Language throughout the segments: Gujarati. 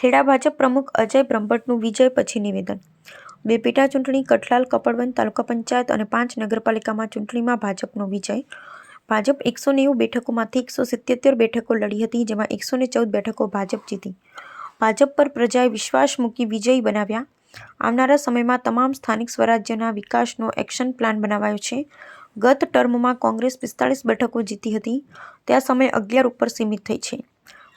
ખેડા ભાજપ પ્રમુખ અજય બ્રહ્મભટ્ટનું વિજય પછી નિવેદન. બે પેટા ચૂંટણી, કઠલાલ, કપડવંત તાલુકા પંચાયત અને પાંચ નગરપાલિકામાં ચૂંટણીમાં ભાજપનો વિજય. ભાજપ એકસો નેવું બેઠકોમાંથી એકસો સિત્યોતેર બેઠકો લડી હતી, જેમાં એકસો ને ચૌદ બેઠકો ભાજપ જીતી. ભાજપ પર પ્રજાએ વિશ્વાસ મૂકી વિજયી બનાવ્યા. આવનારા સમયમાં તમામ સ્થાનિક સ્વરાજ્યના વિકાસનો એક્શન પ્લાન બનાવાયો છે. ગત ટર્મમાં કોંગ્રેસ પિસ્તાળીસ બેઠકો જીતી હતી. ત્યાં સમય અગિયાર ઉપર સીમિત થઈ છે.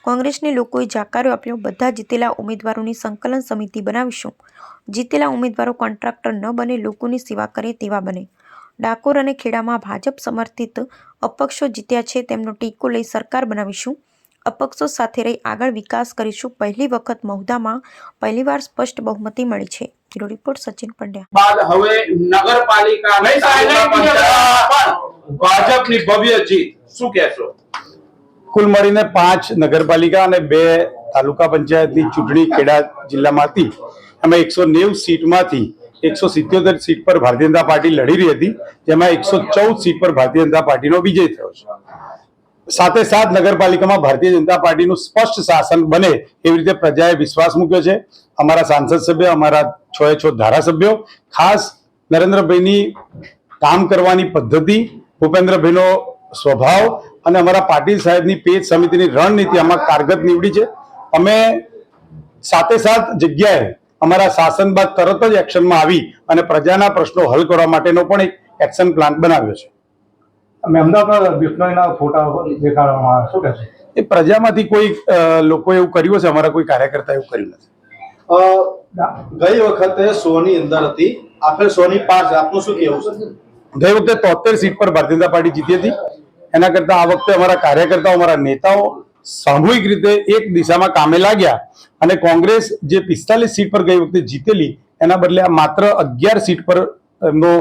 કોંગ્રેસને લોકોએ જાકારો આપ્યો. બધા જીતેલા ઉમેદવારોની સંકલન સમિતિ બનાવીશું. જીતેલા ઉમેદવારો કોન્ટ્રાક્ટર ન બને લોકોની સેવા કરે તેવા બને. ડાકોર અને ખેડામાં ભાજપ સમર્થિત અપક્ષો જીત્યા છે. તેમનો ટેકો લઈ સરકાર બનાવીશું. અપક્ષો સાથે રહી આગળ વિકાસ કરીશું. પહેલી વખત મહુદામાં પહેલીવાર સ્પષ્ટ બહુમતી મળી છે. Bureau report Sachin Pandya. બાદ હવે નગરપાલિકા ભાજપની ભવ્ય જીત. શું કહેશો? કુલ મળીને પાંચ નગરપાલિકા અને બે તાલુકા પંચાયતની ચૂંટણી ખેડા જિલ્લામાં હતી અમે એકસો નેવું સીટમાંથી એકસો સિત્યોતેર સીટ પર ભારતીય જનતા પાર્ટી લડી રહી હતી, જેમાં એકસો ચૌદ સીટ પર ભારતીય જનતા પાર્ટીનો વિજય થયો છે. સાથે સાથ નગરપાલિકામાં ભારતીય જનતા પાર્ટીનું સ્પષ્ટ શાસન બને એવી રીતે પ્રજાએ વિશ્વાસ મૂક્યો છે. અમારા સાંસદ સભ્ય, અમારા છ એ છ ધારાસભ્યો, ખાસ નરેન્દ્રભાઈની કામ કરવાની પદ્ધતિ, ભૂપેન્દ્રભાઈનો સ્વભાવ અને અમારા પાટીલ સાહેબની પેજ સમિતિની રણનીતિ આમાં કારગત નીવડી છે. અમે સાથે સાથ જગ્યાએ અમારા શાસન બાદ તરત જ એક્શનમાં આવી અને પ્રજાના પ્રશ્નો હલ કરવા માટેનો પણ એક એક્શન પ્લાન બનાવ્યો છે. અમે અમદાવાદ બિશ્નોઈના ફોટા દેખાડવામાં આવે શું કહે છે એ પ્રજામાંથી કોઈ લોકો એવું કર્યું છે અમારા કોઈ કાર્યકર્તા એવું કર્યું નથી. ગઈ વખતે સોની અંદર હતી. આખરે સોની પાસ આપનું શું કહેવું છે? ગઈ વખતે તોતેર સીટ પર ભારતીય જનતા પાર્ટી જીતી હતી. એના કરતા આ વખતે અમારા કાર્યકર્તાઓ, અમારા નેતાઓ સામૂહિક રીતે એક દિશામાં કામે લાગ્યા અને કોંગ્રેસ જે પિસ્તાલીસ સીટ પર ગઈ વખતે જીતેલી, એના બદલે આ માત્ર અગિયાર સીટ પર એમનો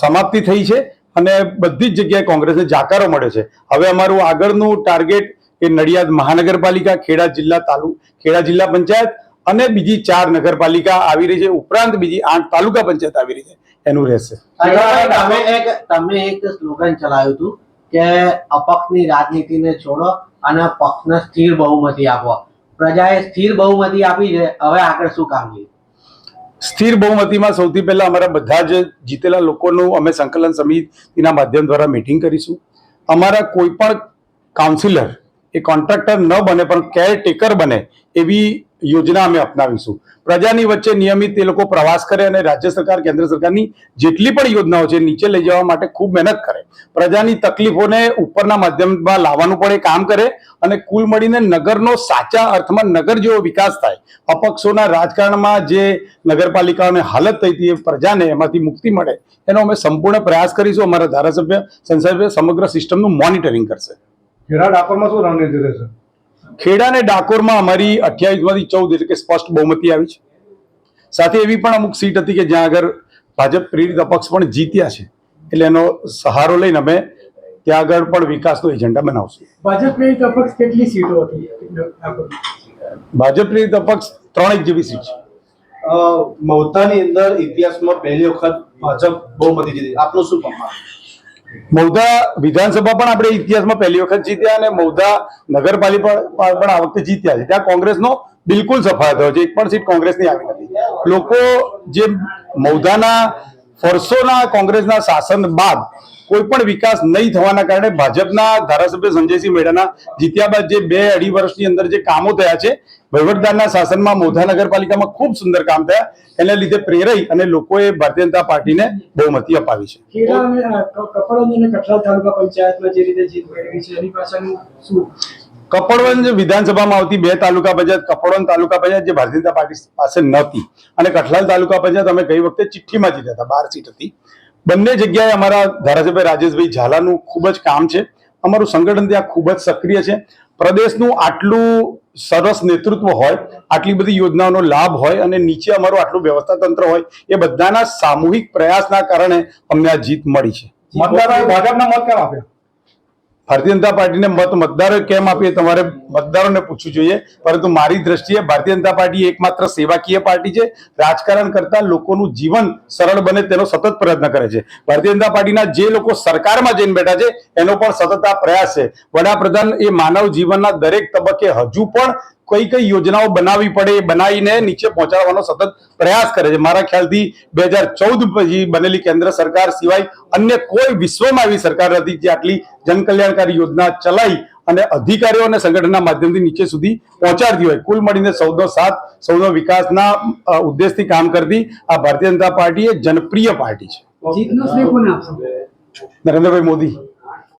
સમાપ્તિ થઈ છે અને બધી જ જગ્યાએ કોંગ્રેસને જાકારો મળે છે. હવે અમારું આગળનું ટાર્ગેટ એ નડિયાદ મહાનગરપાલિકા, ખેડા જિલ્લા તાલુ, ખેડા જિલ્લા પંચાયત અને બીજી ચાર નગરપાલિકા આવી રહી છે. ઉપરાંત બીજી આઠ તાલુકા પંચાયત આવી રહી છે. એનું રહેશે. તમે એક તમે એક સ્લોગન ચલાવ્યું હતું. કે અપક્ષની રાજનીતિને છોડો અને પક્ષને સ્થિર બહુમતી આપો. પ્રજાએ સ્થિર બહુમતી આપી છે, હવે આગળ શું કામગીરી? સ્થિર બહુમતીમાં સૌથી પહેલા અમારા બધા જ જીતેલા લોકોનું અમે સંકલન સમિતિના માધ્યમ દ્વારા મીટિંગ કરીશું. અમારા કોઈ પણ કાઉન્સિલર એ કોન્ટ્રાક્ટર ન બને, પણ કેરટેકર બને, એવી યોજના અમે અપનાવીશું. પ્રજાની વચ્ચે નિયમિત એ લોકો પ્રવાસ કરે અને રાજ્ય સરકાર, કેન્દ્ર સરકારની જેટલી પણ યોજનાઓ છે, નીચે લઈ જવા માટે ખૂબ મહેનત કરે. પ્રજાની તકલીફોને ઉપરના માધ્યમમાં લાવવાનું પણ એ કામ કરે અને કુલ મળીને નગરનો સાચા અર્થમાં નગર જેવો વિકાસ થાય. અપક્ષોના રાજકારણમાં જે નગરપાલિકાઓને હાલત થઈ હતી એ પ્રજાને એમાંથી મુક્તિ મળે, એનો અમે સંપૂર્ણ પ્રયાસ કરીશું. અમારા ધારાસભ્ય સંસદીય સમગ્ર સિસ્ટમનું મોનિટરિંગ કરશે. ખેડા ડાકોરમાં શું રણનીતિ રહેશે? ખેડા અને ડાકોરમાં અમારી અઠ્યાવીસમાંથી ચૌદ એટલે કે સ્પષ્ટ બહુમતી આવી છે. સાથે એવી પણ અમુક સીટ હતી કે જ્યાં આગળ ભાજપ પ્રેરિત અપક્ષ પણ જીત્યા છે. એટલે એનો સહારો લઈને અમે ત્યાં આગળ પણ વિકાસનો એજન્ડા બનાવશું. ભાજપની અપક્ષ કેટલી સીટો હતી? ભાજપ પ્રેરિત અપક્ષ ત્રણેક જેવી સીટ છે. મૌતાની અંદર ઇતિહાસમાં પહેલી વખત ભાજપ બહુમતી જીતી. આપનું શું કહેવું? મૌધા વિધાનસભા પણ આપણે ઇતિહાસમાં પહેલી વખત જીત્યા અને મૌધા નગરપાલિકા પણ આ વખતે જીત્યા છે. ત્યાં કોંગ્રેસનો બિલકુલ સફાયો થયો છે એક પણ સીટ કોંગ્રેસની આવી નથી. લોકો જે મૌધાના વર્ષોના કોંગ્રેસના શાસન બાદ કોઈ પણ વિકાસ નહીં થવાના કારણે ભાજપના ધારાસભ્ય સંજયસિંહ મેડાના જીત્યા બાદ જે બે અઢી વર્ષની અંદર જે કામો થયા છે વહીવટદારના શાસનમાં મોધા નગરપાલિકામાં ખૂબ સુંદર કામ થયા. એને લીધે પ્રેરાઈ અને લોકોએ ભારતીય જનતા પાર્ટીને બહુમતી અપાવી છે. કપડવંજ વિધાનસભામાં આવતી બે તાલુકા પંચાયત કપડવંજ તાલુકા પંચાયત જે ભારતીય જનતા પાર્ટી પાસે નહોતી. અને કઠલાલ તાલુકા પંચાયત અમે ગઈ વખતે ચિઠ્ઠીમાં જીત્યા હતા બાર સીટ હતી. બંને જગ્યાએ અમારા ધારાસભ્ય રાજેશભાઈ ઝાલાનું ખૂબ જ કામ છે. અમારું સંગઠન ત્યાં ખૂબ જ સક્રિય છે. પ્રદેશનું આટલું સરસ નેતૃત્વ હોય, આટલી બધી યોજનાઓનો લાભ હોય અને નીચે અમારું આટલું વ્યવસ્થા તંત્ર હોય, એ બધાના સામૂહિક પ્રયાસના કારણે અમને આ જીત મળી છે. મતદારો ભાજપના મત કેમ આપ્યા? ભારતીય જનતા પાર્ટીને મત મતદારો કેમ આપીએ તમારે મતદારોને પૂછવું જોઈએ. પરંતુ મારી દ્રષ્ટિએ ભારતીય જનતા પાર્ટી એકમાત્ર સેવાકીય પાર્ટી છે. રાજકારણ કરતા લોકોનું જીવન સરળ બને તેનો સતત પ્રયત્ન કરે છે. ભારતીય જનતા પાર્ટીના જે લોકો સરકારમાં જઈને બેઠા છે, એનો પણ સતત આ પ્રયાસ છે. વડાપ્રધાન એ માનવ જીવનના દરેક તબક્કે હજુ પણ કઈ કઈ યોજનાઓ બનાવવી પડે એ બનાવીને નીચે પહોંચાડવાનો સતત પ્રયાસ કરે છે. મારા ખ્યાલથી બે હજાર ચૌદ પછી બનેલી કેન્દ્ર સરકાર સિવાય અન્ય કોઈ વિશ્વમાં એવી સરકાર નથી જે આટલી જનકલ્યાણકારી યોજના ચલાવી અને અધિકારીઓ અને સંગઠનના માધ્યમથી નીચે સુધી પહોંચાડતી હોય. કુલ મળીને સૌનો સાથ સૌનો વિકાસના ઉદ્દેશથી કામ કરતી આ ભારતીય જનતા પાર્ટી એ જનપ્રિય પાર્ટી છે. નરેન્દ્રભાઈ મોદી.